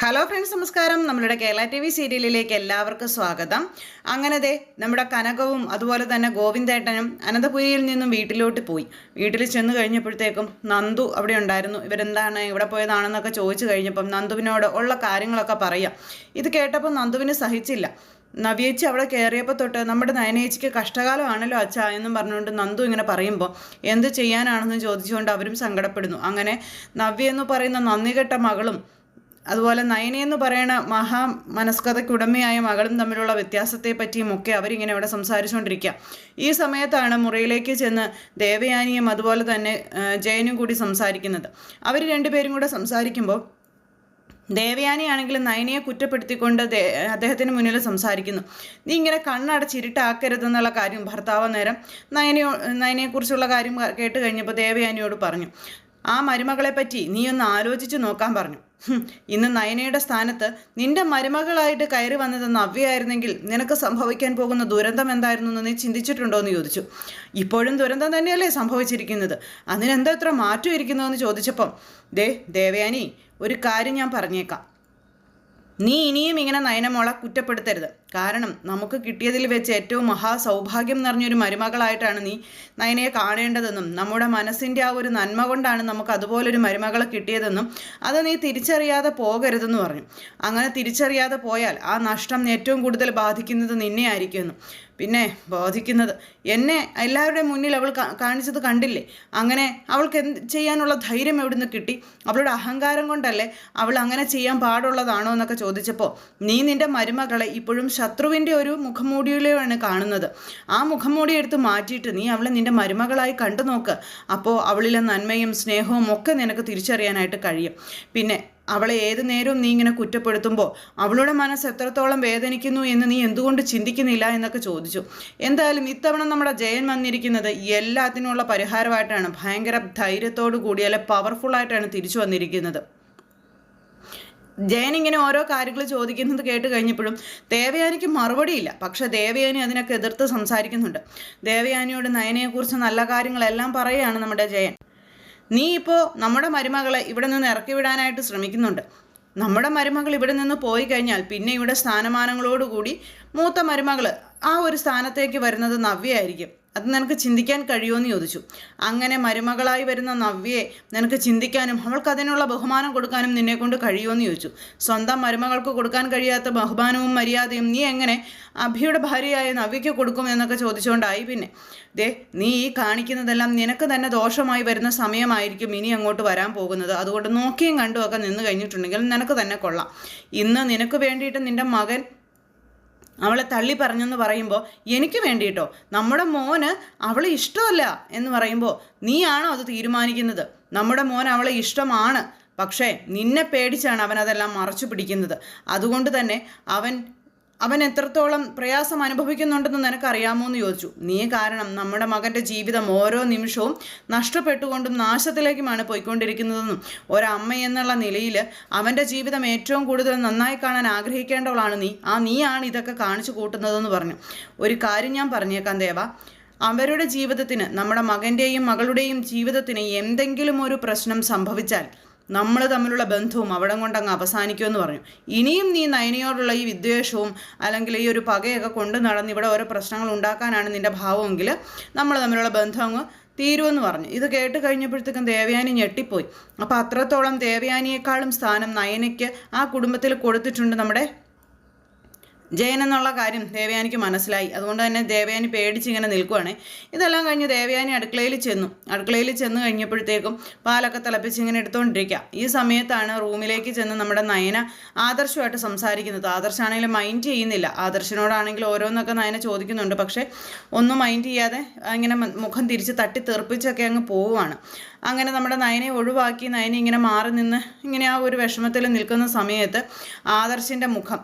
Hello friends നമസ്കാരം. നമ്മളുടെ Kerala T V സീരിയലിലേക്ക് എല്ലാവർക്കും സ്വാഗതം. അങ്ങനെ ദേ നമ്മുടെ കനകവും അതുപോലെ തന്നെ ഗോവിന്ദേട്ടനും അനന്തപുരിയിൽ നിന്നും വീട്ടിലോട്ട് പോയി. വീട്ടിൽ ചെന്ന് കഴിഞ്ഞപ്പോഴത്തേക്കും നന്ദു അവിടെ ഉണ്ടായിരുന്നു. ഇവരെന്താണ് ഇവിടെ പോയതാണെന്നൊക്കെ ചോദിച്ചു കഴിഞ്ഞപ്പം നന്ദുവിനോട് ഉള്ള കാര്യങ്ങളൊക്കെ പറയാം. ഇത് കേട്ടപ്പോൾ നന്ദുവിന് സഹിച്ചില്ല. നവ്യേച്ചി അവിടെ കയറിയപ്പോൾ തൊട്ട് നമ്മുടെ നയനേച്ചിക്ക് കഷ്ടകാലമാണല്ലോ അച്ഛ എന്നും പറഞ്ഞുകൊണ്ട് നന്ദു ഇങ്ങനെ പറയുമ്പോൾ എന്ത് ചെയ്യാനാണെന്ന് ചോദിച്ചുകൊണ്ട് അവരും സങ്കടപ്പെടുന്നു. അങ്ങനെ നവ്യ എന്ന് പറയുന്ന നന്ദികെട്ട മകളും അതുപോലെ നയനി എന്ന് പറയുന്ന മഹാ മനസ്കഥയ്ക്കുടമയായ മകളും തമ്മിലുള്ള വ്യത്യാസത്തെ പറ്റിയും ഒക്കെ അവരിങ്ങനെ അവിടെ സംസാരിച്ചുകൊണ്ടിരിക്കുക ഈ സമയത്താണ് മുറിയിലേക്ക് ചെന്ന് ദേവയാനിയും അതുപോലെ തന്നെ ജയനും കൂടി സംസാരിക്കുന്നത്. അവർ രണ്ടുപേരും കൂടെ സംസാരിക്കുമ്പോൾ ദേവയാനിയാണെങ്കിലും നയനയെ കുറ്റപ്പെടുത്തിക്കൊണ്ട് അദ്ദേഹത്തിന് മുന്നിൽ സംസാരിക്കുന്നു. നീ ഇങ്ങനെ കണ്ണടച്ചിരുട്ടാക്കരുതെന്നുള്ള കാര്യം ഭർത്താവ് നേരം നയനയോ നയനയെക്കുറിച്ചുള്ള കാര്യം കേട്ട് കഴിഞ്ഞപ്പോൾ ദേവയാനിയോട് പറഞ്ഞു. ആ മരുമകളെപ്പറ്റി നീ ഒന്ന് ആലോചിച്ച് നോക്കാൻ പറഞ്ഞു. ഇന്ന് നയനയുടെ സ്ഥാനത്ത് നിന്റെ മരുമകളായിട്ട് കയറി വന്നത് നവ്യയായിരുന്നെങ്കിൽ നിനക്ക് സംഭവിക്കാൻ പോകുന്ന ദുരന്തം എന്തായിരുന്നു എന്ന് നീ ചിന്തിച്ചിട്ടുണ്ടോ എന്ന് ചോദിച്ചു. ഇപ്പോഴും ദുരന്തം തന്നെയല്ലേ സംഭവിച്ചിരിക്കുന്നത്? അതിനെന്താ ഇത്ര മാറ്റം ഇരിക്കുന്നതെന്ന് ചോദിച്ചപ്പം ദേ ദേവയാനി ഒരു കാര്യം ഞാൻ പറഞ്ഞേക്കാം. നീ ഇനിയും ഇങ്ങനെ നയനമോളെ കുറ്റപ്പെടുത്തരുത്. കാരണം നമുക്ക് കിട്ടിയതിൽ വെച്ച് ഏറ്റവും മഹാസൗഭാഗ്യം നിറഞ്ഞൊരു മരുമകളായിട്ടാണ് നീ നയനയെ കാണേണ്ടതെന്നും നമ്മുടെ മനസ്സിന്റെ ആ ഒരു നന്മ കൊണ്ടാണ് നമുക്ക് അതുപോലൊരു മരുമകളെ കിട്ടിയതെന്നും അത് നീ തിരിച്ചറിയാതെ പോകരുതെന്ന് പറഞ്ഞു. അങ്ങനെ തിരിച്ചറിയാതെ പോയാൽ ആ നഷ്ടം ഏറ്റവും കൂടുതൽ ബാധിക്കുന്നത് നിന്നെ പിന്നെ ബോധിക്കുന്നത് എന്നെ എല്ലാവരുടെയും മുന്നിൽ അവൾ കാണിച്ചത് കണ്ടില്ലേ? അങ്ങനെ അവൾക്ക് എന്ത് ചെയ്യാനുള്ള ധൈര്യം എവിടുന്ന് കിട്ടി? അവളുടെ അഹങ്കാരം കൊണ്ടല്ലേ അവൾ അങ്ങനെ ചെയ്യാൻ പാടുള്ളതാണോ എന്നൊക്കെ ചോദിച്ചപ്പോൾ നീ നിന്റെ മരുമകളെ ഇപ്പോഴും ശത്രുവിന്റെ ഒരു മുഖംമൂടിയിലാണ് കാണുന്നത്. ആ മുഖംമൂടി എടുത്ത് മാറ്റിയിട്ട് നീ അവളെ നിന്റെ മരുമകളായി കണ്ടു നോക്ക്. അപ്പോൾ അവളിലെ നന്മയും സ്നേഹവും ഒക്കെ നിനക്ക് തിരിച്ചറിയാനായിട്ട് കഴിയും. പിന്നെ അവളെ ഏത് നേരവും നീ ഇങ്ങനെ കുറ്റപ്പെടുത്തുമ്പോൾ അവളുടെ മനസ്സ് എത്രത്തോളം വേദനിക്കുന്നു എന്ന് നീ എന്തുകൊണ്ട് ചിന്തിക്കുന്നില്ല എന്നൊക്കെ ചോദിച്ചു. എന്തായാലും ഇത്തവണ നമ്മുടെ ജയൻ വന്നിരിക്കുന്നത് എല്ലാത്തിനുമുള്ള പരിഹാരമായിട്ടാണ്. ഭയങ്കര ധൈര്യത്തോടു കൂടി അല്ലെ പവർഫുള്ളായിട്ടാണ് തിരിച്ചു വന്നിരിക്കുന്നത്. ജയൻ ഇങ്ങനെ ഓരോ കാര്യങ്ങൾ ചോദിക്കുന്നത് കേട്ട് കഴിഞ്ഞപ്പോഴും ദേവയാനിക്ക് മറുപടിയില്ല. പക്ഷേ ദേവയാനി അതിനൊക്കെ എതിർത്ത് സംസാരിക്കുന്നുണ്ട്. ദേവയാനിയോട് നയനയെക്കുറിച്ച് നല്ല കാര്യങ്ങളെല്ലാം പറയുകയാണ് നമ്മുടെ ജയൻ. നീ ഇപ്പോൾ നമ്മുടെ മരുമകളെ ഇവിടെ നിന്ന് ഇറക്കി വിടാനായിട്ട് ശ്രമിക്കുന്നുണ്ട്. നമ്മുടെ മരുമകൾ ഇവിടെ നിന്ന് പോയി കഴിഞ്ഞാൽ പിന്നെ ഇവിടെ സ്ഥാനമാനങ്ങളോടുകൂടി മൂത്ത മരുമകൾ ആ ഒരു സ്ഥാനത്തേക്ക് വരുന്നത് നവ്യയായിരിക്കും. അത് നിനക്ക് ചിന്തിക്കാൻ കഴിയുമെന്ന് ചോദിച്ചു. അങ്ങനെ മരുമകളായി വരുന്ന നവ്യയെ നിനക്ക് ചിന്തിക്കാനും അവൾക്ക് അതിനുള്ള ബഹുമാനം കൊടുക്കാനും നിന്നെ കൊണ്ട് കഴിയുമെന്ന് ചോദിച്ചു. സ്വന്തം മരുമകൾക്ക് കൊടുക്കാൻ കഴിയാത്ത ബഹുമാനവും മര്യാദയും നീ എങ്ങനെ അഭിയുടെ ഭാര്യയായ നവ്യയ്ക്ക് കൊടുക്കും എന്നൊക്കെ ചോദിച്ചുകൊണ്ടായി പിന്നെ. ദേ നീ ഈ കാണിക്കുന്നതെല്ലാം നിനക്ക് തന്നെ ദോഷമായി വരുന്ന സമയമായിരിക്കും ഇനി അങ്ങോട്ട് വരാൻ പോകുന്നത്. അതുകൊണ്ട് നോക്കിയും കണ്ടുമൊക്കെ നിന്ന് കഴിഞ്ഞിട്ടുണ്ടെങ്കിൽ നിനക്ക് തന്നെ കൊള്ളാം. ഇന്ന് നിനക്ക് വേണ്ടിയിട്ട് നിന്റെ മകൻ അവളെ തള്ളി പറഞ്ഞെന്ന് പറയുമ്പോൾ എനിക്ക് വേണ്ടിയിട്ടോ? നമ്മുടെ മോന് അവളെ ഇഷ്ടമല്ല എന്ന് പറയുമ്പോൾ നീയാണോ അത് തീരുമാനിക്കുന്നത്? നമ്മുടെ മോൻ അവളെ ഇഷ്ടമാണ്. പക്ഷേ നിന്നെ പേടിച്ചാണ് അവൻ അതെല്ലാം മറച്ചു പിടിക്കുന്നത്. അതുകൊണ്ട് തന്നെ അവൻ അവൻ എത്രത്തോളം പ്രയാസം അനുഭവിക്കുന്നുണ്ടെന്ന് നിനക്കറിയാമോ എന്ന് ചോദിച്ചു. നീ കാരണം നമ്മുടെ മകന്റെ ജീവിതം ഓരോ നിമിഷവും നഷ്ടപ്പെട്ടുകൊണ്ടും നാശത്തിലേക്കുമാണ് പോയിക്കൊണ്ടിരിക്കുന്നതെന്നും ഒരമ്മ എന്നുള്ള നിലയിൽ അവന്റെ ജീവിതം ഏറ്റവും കൂടുതൽ നന്നായി കാണാൻ ആഗ്രഹിക്കേണ്ടവളാണ് നീ. ആ നീയാണ് ഇതൊക്കെ കാണിച്ചു കൂട്ടുന്നതെന്ന് പറഞ്ഞു. ഒരു കാര്യം ഞാൻ പറഞ്ഞേക്കാം ദേവ. അവരുടെ ജീവിതത്തിന് നമ്മുടെ മകന്റെയും മകളുടെയും ജീവിതത്തിന് എന്തെങ്കിലും ഒരു പ്രശ്നം സംഭവിച്ചാൽ നമ്മൾ തമ്മിലുള്ള ബന്ധവും അവിടം കൊണ്ടങ്ങ് അവസാനിക്കുമെന്ന് പറഞ്ഞു. ഇനിയും നീ നയനയോടുള്ള ഈ വിദ്വേഷവും അല്ലെങ്കിൽ ഈ ഒരു പകയൊക്കെ കൊണ്ട് നടന്ന് ഇവിടെ ഓരോ പ്രശ്നങ്ങൾ ഉണ്ടാക്കാനാണ് നിന്റെ ഭാവമെങ്കിൽ നമ്മൾ തമ്മിലുള്ള ബന്ധം അങ്ങ് തീരുമെന്ന് പറഞ്ഞു. ഇത് കേട്ട് കഴിഞ്ഞപ്പോഴത്തേക്കും ദേവയാനി ഞെട്ടിപ്പോയി. അപ്പോൾ അത്രത്തോളം ദേവയാനിയേക്കാളും സ്ഥാനം നയനയ്ക്ക് ആ കുടുംബത്തിൽ കൊടുത്തിട്ടുണ്ട് നമ്മുടെ ജയൻ എന്നുള്ള കാര്യം ദേവയാനിക്ക് മനസ്സിലായി. അതുകൊണ്ട് തന്നെ ദേവയാനി പേടിച്ച് ഇങ്ങനെ നിൽക്കുവാണ്. ഇതെല്ലാം കഴിഞ്ഞ് ദേവയാനി അടുക്കളയിൽ ചെന്നു. അടുക്കളയിൽ ചെന്ന് കഴിഞ്ഞപ്പോഴത്തേക്കും പാലൊക്കെ തിളപ്പിച്ച് ഇങ്ങനെ എടുത്തുകൊണ്ടിരിക്കുക ഈ സമയത്താണ് റൂമിലേക്ക് ചെന്ന് നമ്മുടെ നയന ആദർശമായിട്ട് സംസാരിക്കുന്നത്. ആദർശാണെങ്കിലും മൈൻഡ് ചെയ്യുന്നില്ല. ആദർശനോടാണെങ്കിൽ ഓരോന്നൊക്കെ നയന ചോദിക്കുന്നുണ്ട്. പക്ഷേ ഒന്നും മൈൻഡ് ചെയ്യാതെ ഇങ്ങനെ മുഖം തിരിച്ച് തട്ടി തെറിപ്പിച്ചൊക്കെ അങ്ങ് പോവുകയാണ് അങ്ങനെ നമ്മുടെ നയനെ ഒഴിവാക്കി നയനെ ഇങ്ങനെ മാറി നിന്ന് ഇങ്ങനെ ആ ഒരു വിഷമത്തിൽ നിൽക്കുന്ന സമയത്ത് ആദർശിന്റെ മുഖം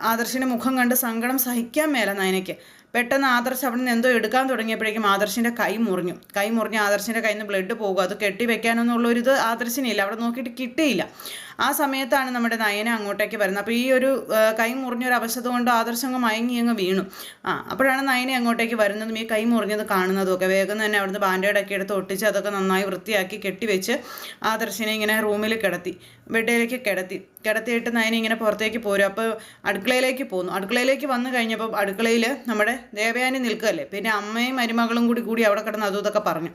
ആദർശിന്റെ മുഖം കണ്ട് സങ്കടം സഹിക്കാൻ മേല നയനയ്ക്ക്. പെട്ടെന്ന് ആദർശ് അവിടെ നിന്ന് എന്തോ എടുക്കാൻ തുടങ്ങിയപ്പോഴേക്കും ആദർശിന്റെ കൈ മുറിഞ്ഞു. കൈ മുറിഞ്ഞ് ആദർശിന്റെ കയ്യിൽ നിന്ന് ബ്ലഡ് പോകുക അത് കെട്ടി വെക്കാനൊന്നുള്ള ഒരു ഇത് ആദർശിനില്ല. അവിടെ നോക്കിയിട്ട് കിട്ടിയില്ല. ആ സമയത്താണ് നമ്മുടെ നയന അങ്ങോട്ടേക്ക് വരുന്നത്. അപ്പോൾ ഈ ഒരു കൈ മുറിഞ്ഞൊരു അവശത കൊണ്ട് ആദർശങ്ങ് മയങ്ങി അങ്ങ് വീണു. ആ അപ്പോഴാണ് നയന അങ്ങോട്ടേക്ക് വരുന്നതും ഈ കൈ മുറിഞ്ഞത് കാണുന്നതും ഒക്കെ. വേഗം തന്നെ അവിടുന്ന് ബാൻഡേഡൊക്കെ എടുത്ത് ഒട്ടിച്ച് അതൊക്കെ നന്നായി വൃത്തിയാക്കി കെട്ടിവെച്ച് ആദർശിനെ ഇങ്ങനെ റൂമിൽ കിടത്തി ബെഡിലേക്ക് കിടത്തി. കിടത്തിയിട്ട് നയന ഇങ്ങനെ പുറത്തേക്ക് പോരും. അപ്പോൾ അടുക്കളയിലേക്ക് പോന്നു. അടുക്കളയിലേക്ക് വന്നു കഴിഞ്ഞപ്പോൾ അടുക്കളയിൽ നമ്മുടെ ദേവയാനി നിൽക്കുകയല്ലേ? പിന്നെ അമ്മയും മരുമകളും കൂടി കൂടി അവിടെ കിടന്ന് അതും ഇതൊക്കെ പറഞ്ഞു.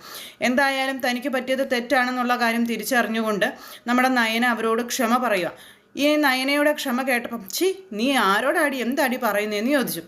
എന്തായാലും തനിക്ക് പറ്റിയത് തെറ്റാണെന്നുള്ള കാര്യം തിരിച്ചറിഞ്ഞുകൊണ്ട് നമ്മുടെ നയന അവരോട് ക്ഷമ പറയുക. ഈ നയനയുടെ ക്ഷമ കേട്ടപ്പം ചി നീ ആരോടാടി എന്താടി പറയുന്നതെന്ന് ചോദിച്ചു.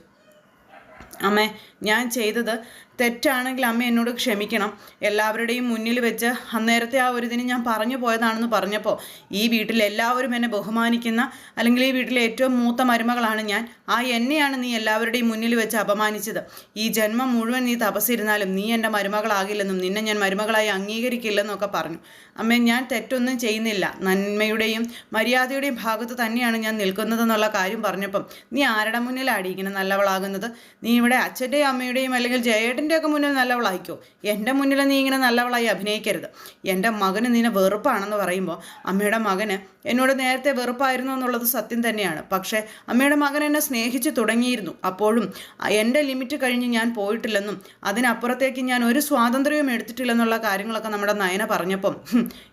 അമ്മേ ഞാൻ ചെയ്തത് തെറ്റാണെങ്കിൽ അമ്മ എന്നോട് ക്ഷമിക്കണം. എല്ലാവരുടെയും മുന്നിൽ വെച്ച് അന്നേരത്തെ ആ ഒരു ഇതിന് ഞാൻ പറഞ്ഞു പോയതാണെന്ന് പറഞ്ഞപ്പോൾ ഈ വീട്ടിൽ എല്ലാവരും എന്നെ ബഹുമാനിക്കുന്ന അല്ലെങ്കിൽ ഈ വീട്ടിലെ ഏറ്റവും മൂത്ത മരുമകളാണ് ഞാൻ. ആ എന്നെയാണ് നീ എല്ലാവരുടെയും മുന്നിൽ വെച്ച് അപമാനിച്ചത്. ഈ ജന്മം മുഴുവൻ നീ തപസ്സിരുന്നാലും നീ എന്റെ മരുമകളാകില്ലെന്നും നിന്നെ ഞാൻ മരുമകളായി അംഗീകരിക്കില്ലെന്നൊക്കെ പറഞ്ഞു. അമ്മ ഞാൻ തെറ്റൊന്നും ചെയ്യുന്നില്ല. നന്മയുടെയും മര്യാദയുടെയും ഭാഗത്ത് തന്നെയാണ് ഞാൻ നിൽക്കുന്നതെന്നുള്ള കാര്യം പറഞ്ഞപ്പം നീ ആരുടെ മുന്നിലാണ് ഇങ്ങനെ നല്ലവളാകുന്നത്? നീ ഇവിടെ അച്ഛന്റെയും അമ്മയുടെയും അല്ലെങ്കിൽ ജയേട്ടൻ ഒക്കെ മുന്നിൽ നല്ലവളായിക്കോ? എന്റെ മുന്നിൽ നീ ഇങ്ങനെ നല്ലവളായി അഭിനയിക്കരുത്. എന്റെ മകന് നിന്നെ വെറുപ്പാണെന്ന് പറയുമ്പോൾ അമ്മയുടെ മകന് എന്നോട് നേരത്തെ വെറുപ്പായിരുന്നു എന്നുള്ളത് സത്യം തന്നെയാണ്. പക്ഷേ അമ്മയുടെ മകൻ എന്നെ സ്നേഹിച്ച് തുടങ്ങിയിരുന്നു. അപ്പോഴും എന്റെ ലിമിറ്റ് കഴിഞ്ഞ് ഞാൻ പോയിട്ടില്ലെന്നും അതിനപ്പുറത്തേക്ക് ഞാൻ ഒരു സ്വാതന്ത്ര്യവും എടുത്തിട്ടില്ലെന്നുള്ള കാര്യങ്ങളൊക്കെ നമ്മുടെ നയന പറഞ്ഞപ്പം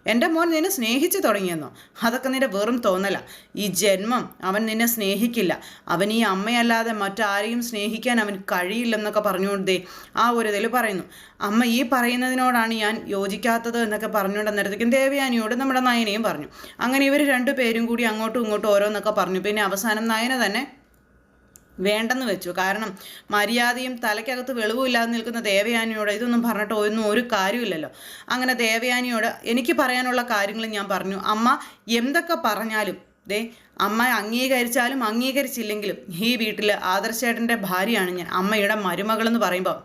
എന്റെ മോൻ നിന്നെ സ്നേഹിച്ച് തുടങ്ങിയെന്നോ? അതൊക്കെ നിന്റെ വെറും തോന്നല. ഈ ജന്മം അവൻ നിന്നെ സ്നേഹിക്കില്ല. അവൻ ഈ അമ്മയല്ലാതെ മറ്റാരെയും സ്നേഹിക്കാൻ അവൻ കഴിയില്ലെന്നൊക്കെ പറഞ്ഞുകൊണ്ടേ ആ ഒരു ഇതിൽ പറയുന്നു. അമ്മ ഈ പറയുന്നതിനോടാണ് ഞാൻ യോജിക്കാത്തത് എന്നൊക്കെ പറഞ്ഞുകൊണ്ട് അന്നേരത്തേക്കും ദേവയാനിയോട് നമ്മുടെ നയനയും പറഞ്ഞു. അങ്ങനെ ഇവർ രണ്ടു പേരും കൂടി അങ്ങോട്ടും ഇങ്ങോട്ടും ഓരോന്നൊക്കെ പറഞ്ഞു. പിന്നെ അവസാനം നയന തന്നെ വേണ്ടെന്ന് വെച്ചു. കാരണം മര്യാദയും തലയ്ക്കകത്ത് വെളിവുമില്ലാതെ നിൽക്കുന്ന ദേവയാനിയോട് ഇതൊന്നും പറഞ്ഞിട്ട് ഒന്നും ഒരു കാര്യമില്ലല്ലോ അങ്ങനെ ദേവയാനിയോട് എനിക്ക് പറയാനുള്ള കാര്യങ്ങൾ ഞാൻ പറഞ്ഞു. അമ്മ എന്തൊക്കെ പറഞ്ഞാലും ദേ അമ്മ അംഗീകരിച്ചാലും അംഗീകരിച്ചില്ലെങ്കിലും ഈ വീട്ടിൽ ആദർശേട്ടന്റെ ഭാര്യയാണ് ഞാൻ അമ്മയുടെ മരുമകളെന്ന് പറയുമ്പോൾ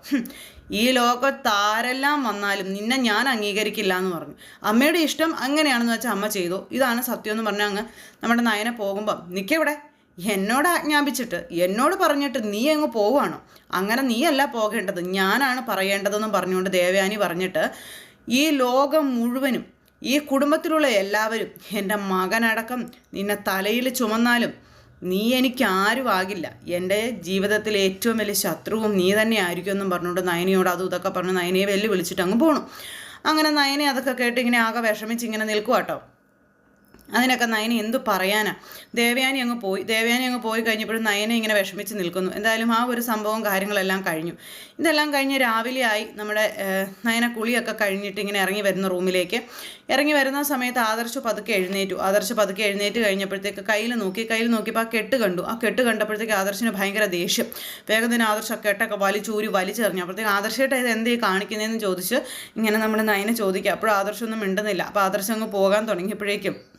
ഈ ലോകത്താരെല്ലാം വന്നാലും നിന്നെ ഞാൻ അംഗീകരിക്കില്ല എന്ന് പറഞ്ഞു. അമ്മയുടെ ഇഷ്ടം അങ്ങനെയാണെന്ന് വെച്ചാൽ അമ്മ ചെയ്തു. ഇതാണ് സത്യം എന്ന് പറഞ്ഞാൽ അങ്ങ് നമ്മുടെ നയനെ പോകുമ്പം നിൽക്കവിടെ എന്നോട് ആജ്ഞാപിച്ചിട്ട് എന്നോട് പറഞ്ഞിട്ട് നീ അങ്ങ് പോവുകയാണോ? അങ്ങനെ നീയല്ല പോകേണ്ടത്. ഞാനാണ് പറയേണ്ടതെന്നും പറഞ്ഞുകൊണ്ട് ദേവയാനി പറഞ്ഞിട്ട് ഈ ലോകം മുഴുവനും ഈ കുടുംബത്തിലുള്ള എല്ലാവരും എന്റെ മകനടക്കം നിന്നെ തലയിൽ ചുമന്നാലും നീ എനിക്ക് ആരും ആകില്ല. എന്റെ ജീവിതത്തിലെ ഏറ്റവും വലിയ ശത്രുവും നീ തന്നെ ആയിരിക്കും എന്നും പറഞ്ഞുകൊണ്ട് നയനയോട് അതും ഇതൊക്കെ പറഞ്ഞ് നയനയെ വെല്ലു വിളിച്ചിട്ട് അങ്ങ് പോകണം അങ്ങനെ നയനെ അതൊക്കെ കേട്ട് ഇങ്ങനെ ആകെ വിഷമിച്ച് ഇങ്ങനെ നിൽക്കുക കേട്ടോ അതിനൊക്കെ നയന എന്തു പറയാനാ? ദേവയാനി അങ്ങ് പോയി ദേവയാനി അങ്ങ് പോയി കഴിഞ്ഞപ്പോഴും നയനെ ഇങ്ങനെ വിഷമിച്ച് നിൽക്കുന്നു. എന്തായാലും ആ ഒരു സംഭവം കാര്യങ്ങളെല്ലാം കഴിഞ്ഞു. ഇതെല്ലാം കഴിഞ്ഞ് രാവിലെ ആയി നമ്മുടെ നയന കുളിയൊക്കെ കഴിഞ്ഞിട്ട് ഇങ്ങനെ ഇറങ്ങി വരുന്ന റൂമിലേക്ക്. ഇറങ്ങി വരുന്ന സമയത്ത് ആദർശ് പതുക്കെ എഴുന്നേറ്റു. ആദർശ് പതുക്കെ എഴുന്നേറ്റ് കഴിഞ്ഞപ്പോഴത്തേക്ക് കയ്യിൽ നോക്കി കയ്യിൽ നോക്കിയപ്പോൾ ആ കെട്ട് കണ്ടു. ആ കെട്ട് കണ്ടപ്പോഴത്തേക്ക് ആദർശിന് ഭയങ്കര ദേഷ്യം. വേഗം തന്നെ ആദർശ് കെട്ടൊക്കെ വലിച്ചൂരി വലിച്ചെറിഞ്ഞു. അപ്പോഴത്തേക്ക് ആദർശമായിട്ട് ഇത് എന്തേ കാണിക്കുന്നതെന്ന് ചോദിച്ച് ഇങ്ങനെ നമ്മുടെ നയനെ ചോദിക്കുക. അപ്പോഴും ആദർശമൊന്നും മിണ്ടുന്നില്ല. അപ്പോൾ ആദർശം അങ്ങ് പോകാൻ തുടങ്ങിയപ്പോഴേക്കും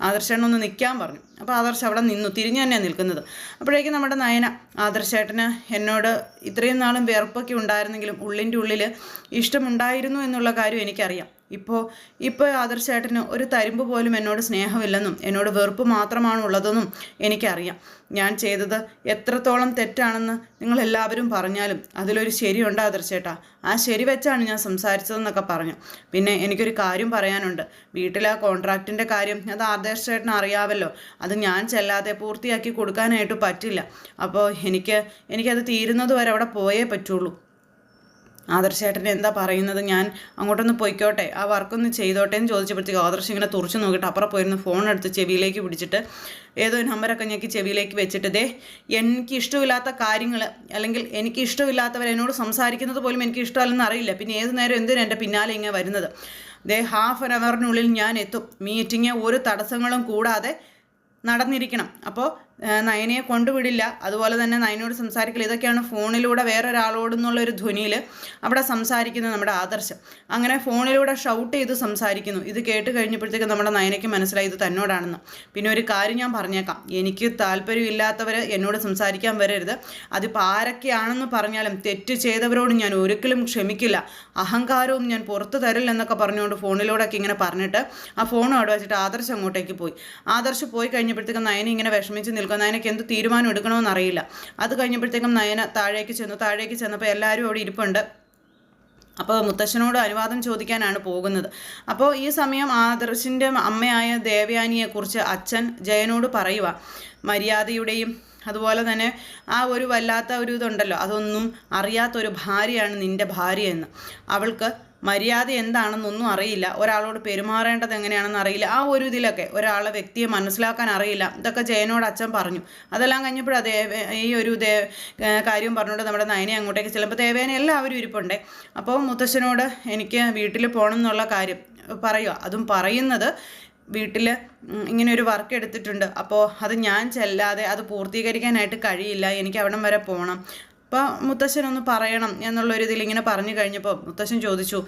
ആദർശേട്ടൻ ഒന്ന് നിൽക്കാൻ പറഞ്ഞു. അപ്പോൾ ആദർശ് അവിടെ നിന്നു. തിരിഞ്ഞു തന്നെയാണ് നിൽക്കുന്നത്. അപ്പോഴേക്കും നമ്മുടെ നയന ആദർശേട്ടന് എന്നോട് ഇത്രയും നാളും വേർപ്പൊക്കെ ഉണ്ടായിരുന്നെങ്കിലും ഉള്ളിന്റെ ഉള്ളിൽ ഇഷ്ടമുണ്ടായിരുന്നു എന്നുള്ള കാര്യം എനിക്കറിയാം. ഇപ്പോൾ ഇപ്പോൾ ആദർശേട്ടന് ഒരു തരിമ്പ് പോലും എന്നോട് സ്നേഹമില്ലെന്നും എന്നോട് വെറുപ്പ് മാത്രമാണ് ഉള്ളതെന്നും എനിക്കറിയാം. ഞാൻ ചെയ്തത് എത്രത്തോളം തെറ്റാണെന്ന് നിങ്ങൾ എല്ലാവരും പറഞ്ഞാലും അതിലൊരു ശരിയുണ്ട് ആദർശേട്ടാ. ആ ശരി വെച്ചാണ് ഞാൻ സംസാരിച്ചതെന്നൊക്കെ പറഞ്ഞു. പിന്നെ എനിക്കൊരു കാര്യം പറയാനുണ്ട്. വീട്ടിലെ ആ കോൺട്രാക്റ്റിന്റെ കാര്യം അത് ആദർശേട്ടന് അറിയാമല്ലോ അത് ഞാൻ ചെല്ലാതെ പൂർത്തിയാക്കി കൊടുക്കാനായിട്ട് പറ്റില്ല. അപ്പോൾ എനിക്ക് എനിക്കത് തീരുന്നത് വരെ അവിടെ പോയേ പറ്റുള്ളൂ. ആദർശേട്ടൻ എന്താ പറയുന്നത്? ഞാൻ അങ്ങോട്ടൊന്ന് പൊയ്ക്കോട്ടെ. ആ വർക്കൊന്ന് ചെയ്തോട്ടെ എന്ന് ചോദിച്ചപ്പോഴത്തേക്ക് ആദർശ് ഇങ്ങനെ തുറച്ചു നോക്കിയിട്ട് അപ്പുറം പോയിരുന്നു ഫോൺ എടുത്ത് ചെവിയിലേക്ക് പിടിച്ചിട്ട് ഏതോ നമ്പറൊക്കെ ഞെക്കി ചെവിയിലേക്ക് വെച്ചിട്ട് ദേ എനിക്ക് ഇഷ്ടമില്ലാത്ത കാര്യങ്ങൾ അല്ലെങ്കിൽ എനിക്ക് ഇഷ്ടമില്ലാത്തവർ എന്നോട് സംസാരിക്കുന്നത് പോലും എനിക്ക് ഇഷ്ടമല്ലെന്ന് അറിയില്ല. പിന്നെ ഏത് നേരം എന്തിനും എന്റെ പിന്നാലെ ഇങ്ങനെ വരുന്നത്? ദേ ഹാഫ് ആൻ അവറിനുള്ളിൽ ഞാൻ എത്തും. മീറ്റിംഗ് ഒരു തടസ്സങ്ങളും കൂടാതെ നടന്നിരിക്കണം. അപ്പോൾ നയനയെ കൊണ്ടുവിടില്ല. അതുപോലെ തന്നെ നയനോട് സംസാരിക്കില്ല ഇതൊക്കെയാണ് ഫോണിലൂടെ വേറൊരാളോട് എന്നുള്ളൊരു ധ്വനിയിൽ അവിടെ സംസാരിക്കുന്നത് നമ്മുടെ ആദർശം. അങ്ങനെ ഫോണിലൂടെ ഷൗട്ട് ചെയ്ത് സംസാരിക്കുന്നു. ഇത് കേട്ട് കഴിഞ്ഞപ്പോഴത്തേക്ക് നമ്മുടെ നയനയ്ക്ക് മനസ്സിലായി ഇത് തന്നോടാണെന്ന്. പിന്നെ ഒരു കാര്യം ഞാൻ പറഞ്ഞേക്കാം. എനിക്ക് താല്പര്യമില്ലാത്തവർ എന്നോട് സംസാരിക്കാൻ വരരുത്. അതിപ്പോൾ ആരൊക്കെയാണെന്ന് പറഞ്ഞാലും തെറ്റ് ചെയ്തവരോട് ഞാൻ ഒരിക്കലും ക്ഷമിക്കില്ല. അഹങ്കാരവും ഞാൻ പുറത്തു തരില്ലെന്നൊക്കെ പറഞ്ഞുകൊണ്ട് ഫോണിലൂടെയൊക്കെ ഇങ്ങനെ പറഞ്ഞിട്ട് ആ ഫോൺ അവിടെ വെച്ചിട്ട് ആദർശം അങ്ങോട്ടേക്ക് പോയി. ആദർശ് പോയി കഴിഞ്ഞപ്പോഴത്തേക്ക് നയന ഇങ്ങനെ വിഷമിച്ച് നിൽക്കും. നയനയ്ക്ക് എന്ത് തീരുമാനം എടുക്കണമെന്ന് അറിയില്ല. അത് കഴിഞ്ഞപ്പോഴത്തേക്കും നയന താഴേക്ക് ചെന്നു. താഴേക്ക് ചെന്നപ്പോൾ എല്ലാവരും അവിടെ ഇരിപ്പുണ്ട്. അപ്പോൾ മുത്തശ്ശനോട് അനുവാദം ചോദിക്കാനാണ് പോകുന്നത്. അപ്പോൾ ഈ സമയം ആദർശിന്റെ അമ്മയായ ദേവയാനിയെക്കുറിച്ച് അച്ഛൻ ജയനോട് പറയുക മര്യാദയുടെയും അതുപോലെ തന്നെ ആ ഒരു വല്ലാത്ത ഒരു ഇതുണ്ടല്ലോ അതൊന്നും അറിയാത്തൊരു ഭാര്യയാണ് നിന്റെ ഭാര്യ എന്ന്. അവൾക്ക് മര്യാദ എന്താണെന്നൊന്നും അറിയില്ല. ഒരാളോട് പെരുമാറേണ്ടത് എങ്ങനെയാണെന്ന് അറിയില്ല. ആ ഒരു ഇതിലൊക്കെ ഒരാളെ വ്യക്തിയെ മനസ്സിലാക്കാൻ അറിയില്ല. ഇതൊക്കെ ജയനോട് അച്ഛൻ പറഞ്ഞു. അതെല്ലാം കഴിഞ്ഞപ്പോൾ അതേ ഈ ഒരു ദേ കാര്യം പറഞ്ഞുകൊണ്ട് നമ്മുടെ നയനെ അങ്ങോട്ടേക്ക് ചിലപ്പോൾ ദേവേനെ എല്ലാവരും ഇരിപ്പുണ്ടേ. അപ്പോൾ മുത്തശ്ശനോട് എനിക്ക് വീട്ടിൽ പോകണം എന്നുള്ള കാര്യം പറയുക അതും പറയുന്നത് വീട്ടിൽ ഇങ്ങനെ ഒരു വർക്ക് എടുത്തിട്ടുണ്ട്. അപ്പോൾ അത് ഞാൻ ചെല്ലാതെ അത് പൂർത്തീകരിക്കാനായിട്ട് കഴിയില്ല. എനിക്ക് അവിടം വരെ പോകണം അപ്പോൾ മുത്തശ്ശനൊന്ന് പറയണം എന്നുള്ളൊരു ഇതിൽ ഇങ്ങനെ പറഞ്ഞു കഴിഞ്ഞപ്പോൾ മുത്തശ്ശൻ ചോദിച്ചു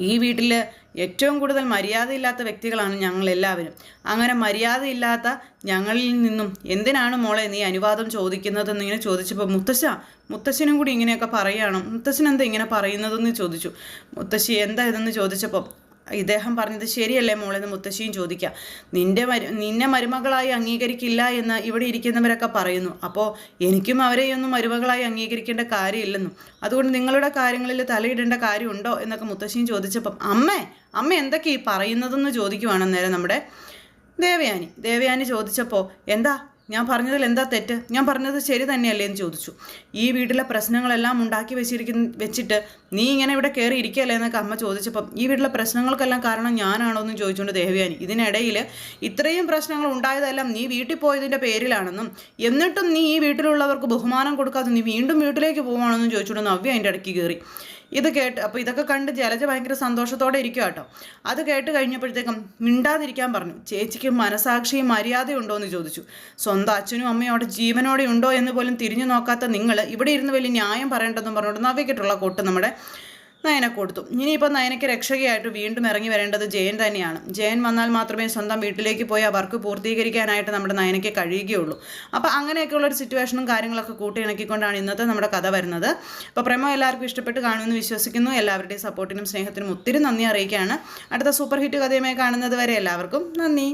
ഈ വീട്ടിൽ ഏറ്റവും കൂടുതൽ മര്യാദയില്ലാത്ത വ്യക്തികളാണ് ഞങ്ങളെല്ലാവരും അങ്ങനെ മര്യാദയില്ലാത്ത ഞങ്ങളിൽ നിന്നും എന്തിനാണ് മോളെ നീ അനുവാദം ചോദിക്കുന്നതെന്ന് ഇങ്ങനെ ചോദിച്ചപ്പോൾ മുത്തശ്ശ മുത്തശ്ശനും കൂടി ഇങ്ങനെയൊക്കെ പറയുകയാണ് മുത്തശ്ശൻ എന്താ ഇങ്ങനെ പറയുന്നതെന്ന് ചോദിച്ചു. മുത്തശ്ശി എന്താ ഇതെന്ന് ചോദിച്ചപ്പോൾ ഇദ്ദേഹം പറഞ്ഞത് ശരിയല്ലേ മോളെന്ന് മുത്തശ്ശിയും ചോദിക്കുക. നിന്റെ മരു നിന്നെ മരുമകളായി അംഗീകരിക്കില്ല എന്ന് ഇവിടെ ഇരിക്കുന്നവരൊക്കെ പറയുന്നു. അപ്പോൾ എനിക്കും അവരെയൊന്നും മരുമകളായി അംഗീകരിക്കേണ്ട കാര്യമില്ലെന്നും. അതുകൊണ്ട് നിങ്ങളുടെ കാര്യങ്ങളിൽ തലയിടേണ്ട കാര്യമുണ്ടോ? എന്നൊക്കെ മുത്തശ്ശിയും ചോദിച്ചപ്പം അമ്മേ അമ്മ എന്തൊക്കെ ഈ പറയുന്നതെന്ന് ചോദിക്കുവാണ് നേരം നമ്മുടെ ദേവയാനി. ദേവയാനി ചോദിച്ചപ്പോൾ എന്താ ഞാൻ പറഞ്ഞതിൽ എന്താ തെറ്റ്? ഞാൻ പറഞ്ഞത് ശരി തന്നെയല്ലേ എന്ന് ചോദിച്ചു. ഈ വീട്ടിലെ പ്രശ്നങ്ങളെല്ലാം ഉണ്ടാക്കി വെച്ചിരിക്കുന്ന വെച്ചിട്ട് നീ ഇങ്ങനെ ഇവിടെ കയറി ഇരിക്കുകയല്ലേ എന്നൊക്കെ അമ്മ ചോദിച്ചപ്പം ഈ വീട്ടിലെ പ്രശ്നങ്ങൾക്കെല്ലാം കാരണം ഞാനാണോ എന്ന് ചോദിച്ചുകൊണ്ട് ദേവ്യാനി ഇതിനിടയിൽ ഇത്രയും പ്രശ്നങ്ങൾ ഉണ്ടായതെല്ലാം നീ വീട്ടിൽ പോയതിന്റെ പേരിലാണെന്നും എന്നിട്ടും നീ ഈ വീട്ടിലുള്ളവർക്ക് ബഹുമാനം കൊടുക്കാതെ നീ വീണ്ടും വീട്ടിലേക്ക് പോവാണെന്നും ചോദിച്ചുകൊണ്ട് നവ്യ അതിന്റെ ഇടയ്ക്ക് കയറി. ഇത് കേട്ട് അപ്പോൾ ഇതൊക്കെ കണ്ട് ജലജ ഭയങ്കര സന്തോഷത്തോടെ ഇരിക്കുക കേട്ടോ. അത് കേട്ട് കഴിഞ്ഞപ്പോഴത്തേക്കും മിണ്ടാതിരിക്കാൻ പറഞ്ഞു. ചേച്ചിക്ക് മനസാക്ഷിയും മര്യാദയുണ്ടോ എന്ന് ചോദിച്ചു. സ്വന്തം അച്ഛനും അമ്മയും അവിടെ ജീവനോടെ ഉണ്ടോ? എന്ന് പോലും തിരിഞ്ഞു നോക്കാത്ത നിങ്ങൾ ഇവിടെ ഇരുന്ന് വലിയ ന്യായം പറയേണ്ടതെന്ന് പറഞ്ഞുകൊണ്ട് നവ്യക്കിട്ടുള്ള കൊട്ട് നമ്മുടെ നയനെ കൊടുത്തു. ഇനിയിപ്പോൾ നയനയ്ക്ക് രക്ഷകയായിട്ട് വീണ്ടും ഇറങ്ങി വരേണ്ടത് ജയൻ തന്നെയാണ്. ജയൻ വന്നാൽ മാത്രമേ സ്വന്തം വീട്ടിലേക്ക് പോയി ആ വർക്ക് പൂർത്തീകരിക്കാനായിട്ട് നമ്മുടെ നയനയ്ക്ക് കഴിയുകയുള്ളൂ. അപ്പോൾ അങ്ങനെയൊക്കെയുള്ള ഒരു സിറ്റുവേഷനും കാര്യങ്ങളൊക്കെ കൂട്ടിയിണക്കിക്കൊണ്ടാണ് ഇന്നത്തെ നമ്മുടെ കഥ വരുന്നത്. അപ്പോൾ പ്രേമോ എല്ലാവർക്കും ഇഷ്ടപ്പെട്ട് കാണുമെന്ന് വിശ്വസിക്കുന്നു. എല്ലാവരുടെയും സപ്പോർട്ടിനും സ്നേഹത്തിനും ഒത്തിരി നന്ദി അറിയിക്കുകയാണ്. അടുത്ത സൂപ്പർ ഹിറ്റ് കഥയുമായി കാണുന്നത് വരെ എല്ലാവർക്കും നന്ദി.